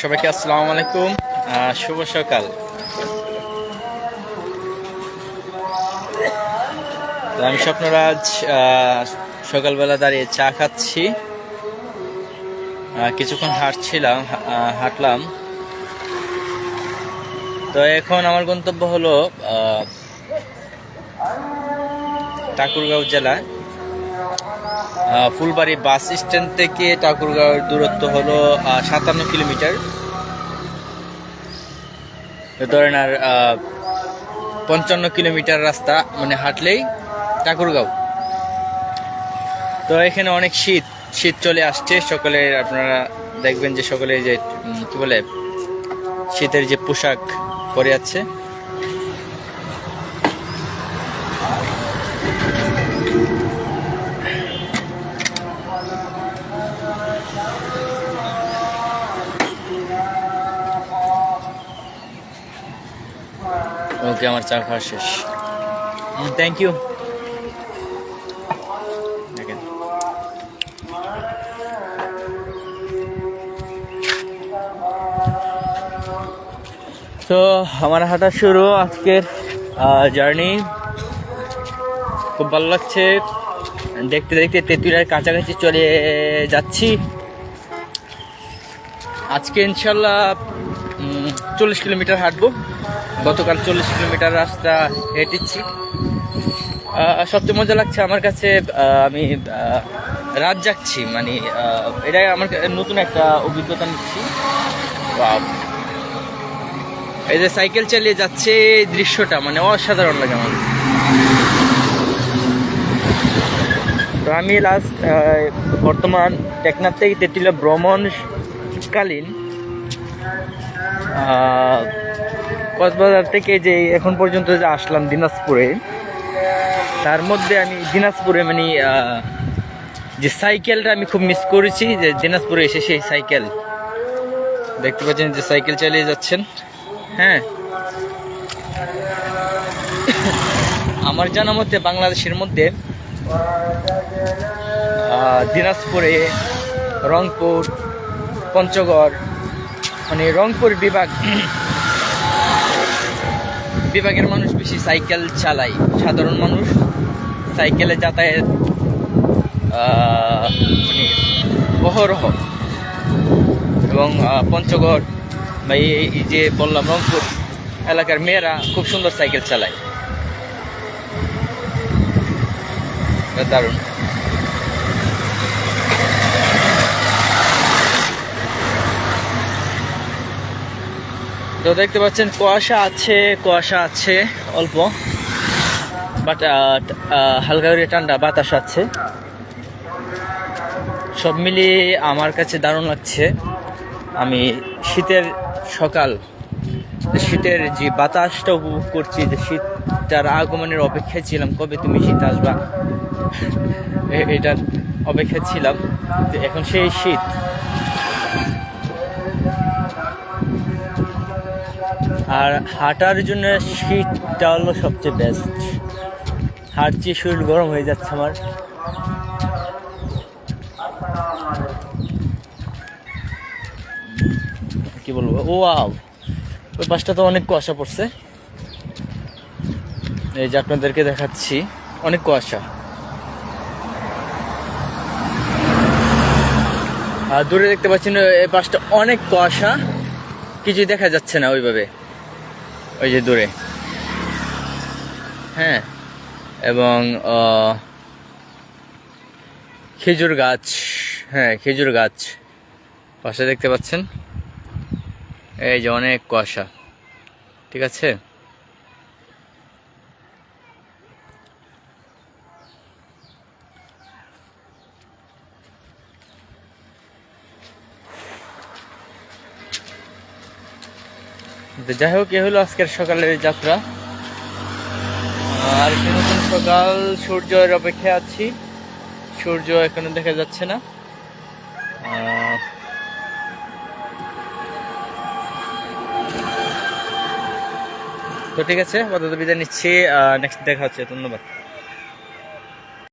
সবাইকে আসসালামু আলাইকুম। শুভ সকাল। আমি স্বপ্নরাজ সকালবেলা দাঁড়িয়ে চা খাচ্ছি। কিছুক্ষণ হাঁটছিলাম হাঁটলাম। তো এখন আমার গন্তব্য হলো ঠাকুরগাঁও জেলায়। ফুলবাড়ি বাস স্ট্যান্ড থেকে ঠাকুরগাঁওয়ের দূরত্ব হলো সাতান্ন কিলোমিটার। ধরেন আর পঞ্চান্ন কিলোমিটার রাস্তা মানে হাঁটলেই ঠাকুরগাঁও। তো এখানে অনেক শীত শীত চলে আসছে, সকলে আপনারা দেখবেন যে সকলে যে কি বলে, শীতের যে পোশাক পরে আছে। ওকে আমার চা খাওয়া শেষ। থ্যাংক ইউ তো আমার হাঁটা শুরু আজকের জার্নি খুব ভালো লাগছে। দেখতে দেখতে তেঁতুলিয়ার কাছাকাছি চলে যাচ্ছি। আজকে ইনশাল্লাহ চল্লিশ কিলোমিটার হাঁটবো। গতকাল চল্লিশ কিলোমিটার রাস্তা হেঁটেছি। সবচেয়ে মজা লাগছে আমার কাছে আমি রাত যাচ্ছি মানে এটাই আমার নতুন একটা অভিজ্ঞতা নিচ্ছি! এই যে সাইকেল চালিয়ে যাচ্ছে দৃশ্যটা মানে অসাধারণ লাগে আমার। তো আমি লাস্ট বর্তমান টেকনাফ থেকে তেতুলিয়া ভ্রমণকালীন কক্সবাজার থেকে যে এখন পর্যন্ত যে আসলাম দিনাজপুরে, তার মধ্যে আমি দিনাজপুরে মানে যে সাইকেলটা আমি খুব মিস করেছি, যে দিনাজপুরে এসে সেই সাইকেল। দেখতে পাচ্ছেন যে সাইকেল চালিয়ে যাচ্ছেন। হ্যাঁ। আমার জানা মতে বাংলাদেশের মধ্যে দিনাজপুরে রংপুর, পঞ্চগড় মানে রংপুর বিভাগ বিভাগের মানুষ বেশি সাইকেল চালায়। সাধারণ মানুষ সাইকেলে যাতায়াত মানে অহরহ। এবং পঞ্চগড় বা এই যে বললাম, রংপুর এলাকার মেয়েরা খুব সুন্দর সাইকেল চালায়। দারুণ। তো দেখতে পাচ্ছেন, কুয়াশা আছে কুয়াশা আছে, অল্প। বাট হালকা করে ঠান্ডা, বাতাস আছে। সব মিলিয়ে আমার কাছে দারুণ লাগছে। আমি শীতের সকাল শীতের যে বাতাসটা উপভোগ করছি, যে শীতটার আগমনের অপেক্ষায় ছিলাম, কবে তুমি শীত আসবা? এটার অপেক্ষায় ছিলাম। এখন সেই শীত। আর হাঁটার জন্য শীতটা হলো সবচেয়ে বেস্ট হাঁটছি, শরীর গরম হয়ে যাচ্ছে আমার। কি বলব? ও আও ওই পাশটা তো অনেক কুয়াশা পড়ছে। এই যে আপনাদেরকে দেখাচ্ছি, অনেক কুয়াশা। আর দূরে দেখতে পাচ্ছেন এই পাশটা অনেক কুয়াশা, কিছুই দেখা যাচ্ছে না ওইভাবে। ওই যে দূরে। হ্যাঁ এবং খেজুর গাছ। হ্যাঁ খেজুর গাছ। পাশে দেখতে পাচ্ছেন? এই যে অনেক কুয়াশা। ঠিক আছে? যাই হোক, এ হলো আজকের সকালের যাত্রা। আর নতুন সকাল, সূর্যের অপেক্ষায় আছি। সূর্য এখনও দেখা যাচ্ছে না। তো ঠিক আছে বিদায় নিচ্ছি। নেক্সট দেখা হচ্ছে, ধন্যবাদ।